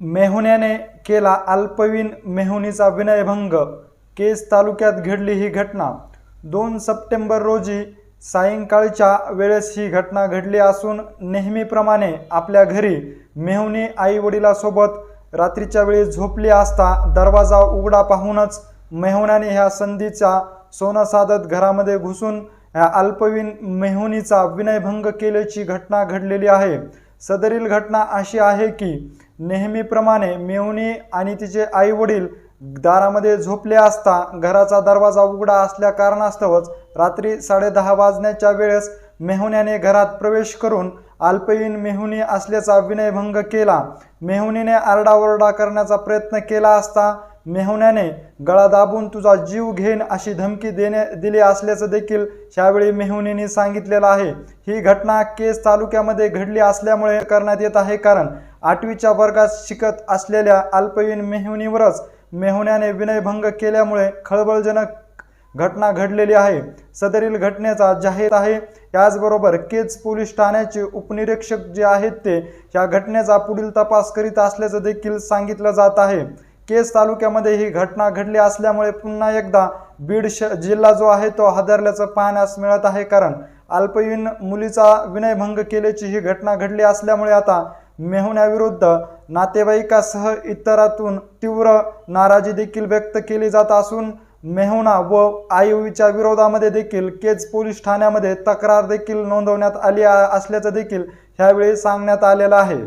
मेहुण्याने केला अल्पवीन मेहुणीचा विनयभंग. केस तालुक्यात घडली ही घटना. दोन सप्टेंबर रोजी सायंकाळच्या वेळेस ही घटना घडली असून नेहमीप्रमाणे आपल्या घरी मेहुणी आई वडिलासोबत रात्रीच्या वेळी झोपली असता दरवाजा उघडा पाहूनच मेहुण्याने ह्या संधीचा सोनं साधत घरामध्ये घुसून ह्या अल्पवीन मेहुणीचा विनयभंग केल्याची घटना घडलेली आहे. सदरील घटना अशी आहे की नेहमीप्रमाणे मेहुणी आणि तिचे आई वडील दारामध्ये झोपले असता घराचा दरवाजा उघडा असल्या कारणास्तवच रात्री साडेदहा वाजण्याच्या वेळेस मेहुण्याने घरात प्रवेश करून अल्पवयीन मेहुणी असल्याचा विनयभंग केला. मेहुणीने आरडाओरडा करण्याचा प्रयत्न केला असता मेहुण्याने गळा दाबून तुझा जीव घेईन अशी धमकी देणे दिली असल्याचं देखील यावेळी मेहुणीने सांगितलेलं आहे. ही घटना केस तालुक्यामध्ये घडली असल्यामुळे करण्यात येत आहे कारण आठवीच्या वर्गात शिकत असलेल्या अल्पवीन मेहुणीवरच मेहुण्याने विनयभंग केल्यामुळे खळबळजनक घटना घडलेली आहे. सदरील घटनेचा जाहीर आहे. याचबरोबर केज पोलीस ठाण्याचे उपनिरीक्षक जे आहेत ते या घटनेचा पुढील तपास करीत असल्याचं देखील सांगितलं जात आहे. केस तालुक्यामध्ये ही घटना घडली असल्यामुळे पुन्हा एकदा बीड श जिल्हा जो आहे तो हादरल्याचं पाहण्यास मिळत आहे. कारण अल्पवीन मुलीचा विनयभंग केल्याची ही घटना घडली असल्यामुळे आता मेहुण्याविरुद्ध नातेवाईकासह इतरातून तीव्र नाराजी देखील व्यक्त केली जात असून मेहुणा व आयुवीच्या विरोधामध्ये देखील केज पोलीस ठाण्यामध्ये तक्रार देखील नोंदवण्यात आली असल्याचं देखील ह्यावेळी सांगण्यात आलेलं आहे.